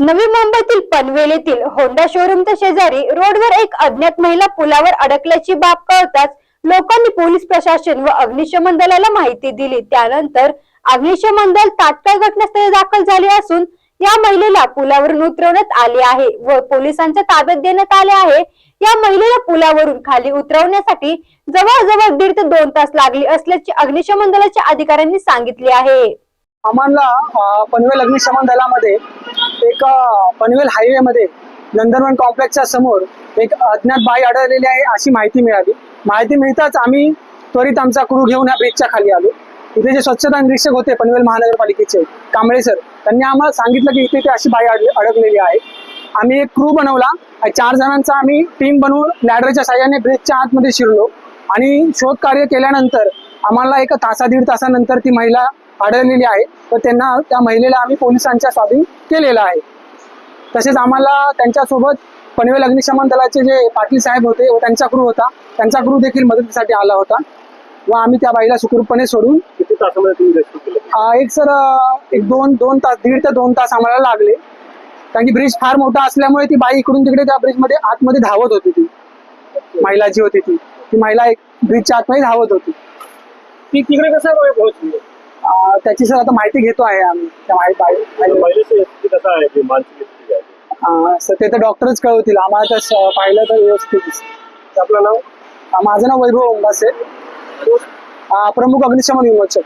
नवी मुंबईतील पनवेल येथील होंडा शोरूमच्या शेजारी रोडवर एक अज्ञात महिला पुलावर अडकल्याची बाब कळताच लोकांनी पोलीस प्रशासन व अग्निशमन दलाला माहिती दिली. त्यानंतर अग्निशमन दल तात्काळ घटनास्थळी दाखल झाले असून या महिलेला पुलावरून उतरवण्यात आले आहे व पोलिसांच्या ताब्यात देण्यात आले आहे. या महिलेला पुलावरून खाली उतरवण्यासाठी जवळजवळ दीड ते दोन तास लागले असल्याचे अग्निशमन दलाच्या अधिकाऱ्यांनी सांगितले आहे. आम्हाला पनवेल अग्निशमन दलामध्ये एक पनवेल हायवे मध्ये नंदनवन कॉम्प्लेक्सच्या समोर एक अज्ञात बाई आढळलेली आहे अशी माहिती मिळाली. माहिती मिळताच आम्ही त्वरित आमचा क्रू घेऊन या ब्रिजच्या खाली आलो. इथे जे स्वच्छता निरीक्षक होते पनवेल महानगरपालिकेचे कांबळे सर त्यांनी आम्हाला सांगितलं की इथे ते अशी बाई अडकलेली आहे. आम्ही एक क्रू बनवला. आणि चार जणांचा आम्ही टीम बनवून लॅडरच्या साह्याने ब्रिजच्या आतमध्ये शिरलो. आणि शोध कार्य केल्यानंतर आम्हाला एक तासा दीड तासानंतर ती महिला आढळलेली आहे. तर त्यांना त्या महिलेला आम्ही पोलिसांच्या स्वाधीन केलेलं आहे. तसेच आम्हाला त्यांच्यासोबत पनवेल अग्निशमन दलाचे जे पाटील साहेब होते व त्यांचा क्रू होता त्यांचा क्रू देखील मदतीसाठी आला होता. व आम्ही त्या बाईला सुखरूपपणे सोडून किती तासामध्ये तुम्ही एक सर एक दोन दोन तास दीड ते दोन तास आम्हाला लागले. कारण की ब्रिज फार मोठा असल्यामुळे ती बाई इकडून तिकडे त्या ब्रिजमध्ये आतमध्ये धावत होती ती. महिला जी होती ती. ती महिला एक ब्रिजच्या आतमध्ये धावत होती. ती तिकडे कसं त्याची सर आता माहिती घेतो आहे आम्ही. त्या माहिती कसं आहे? मानसिक सर ते तर डॉक्टरच कळवतील. आम्हाला तर पाहिलं तर व्यवस्थित. आपलं नाव? माझं नाव वैभव उंबासे अं, प्रमुख अग्निशमन विमोचक.